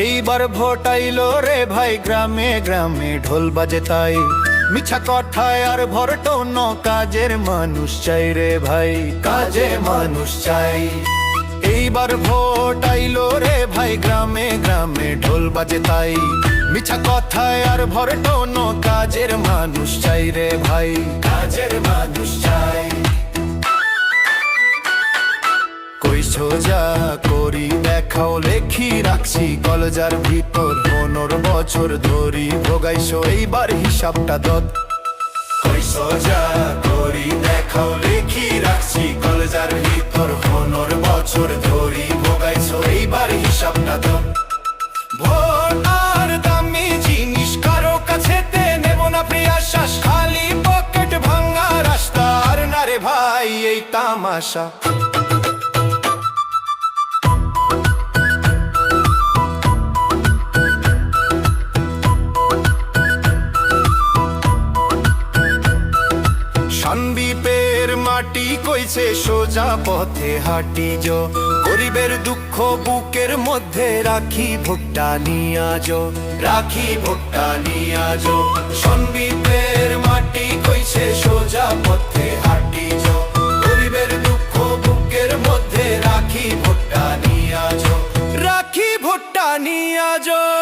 এইবার ভোট আইলো রে ভাই গ্রামে গ্রামে ঢোল বাজে তাই। মিছা কথায় আর ভরটন কাজের মানুষ চাই রে ভাই কাজে মানুষ চাই। এইবার ভোট আইলো রে ভাই গ্রামে গ্রামে ঢোল বাজে তাই। মিছা কথায় আর ভরটন কাজের মানুষ চাই রে ভাই, কাজের মানুষ চাই। সোজা করি, দেখাও, লেখি, রাখছি, কলজার ভিতর, পনেরো বছর ধরি। ভোগাইছো, এইবার হিসাবটা দত সোজা করি, দেখাও, লেখি, রাখছি, কলজার ভিতর, পনেরো বছর ধরি। ভোগাইছো, এইবার হিসাবটা দত ভোট আর দামি জিনিস কারও কাছে নেব না প্রিয়া খালি পকেট ভাঙা রাস্তা, আর না রে ভাই, এই তামাশা। কান্দিপের মাটি কইছে সোজা পথে হাঁটি যো। গরিবের দুঃখ বুকের মধ্যে রাখি ভুট্টা নিয়া যো। রাখি ভুট্টা নিয়া যো। সন্দ্বীপের মাটি কইছে সোজা পথে হাঁটি যো। গরিবের দুঃখ বুকের মধ্যে রাখি ভুট্টা নিয়া যো। রাখি ভুট্টা নিয়া যো।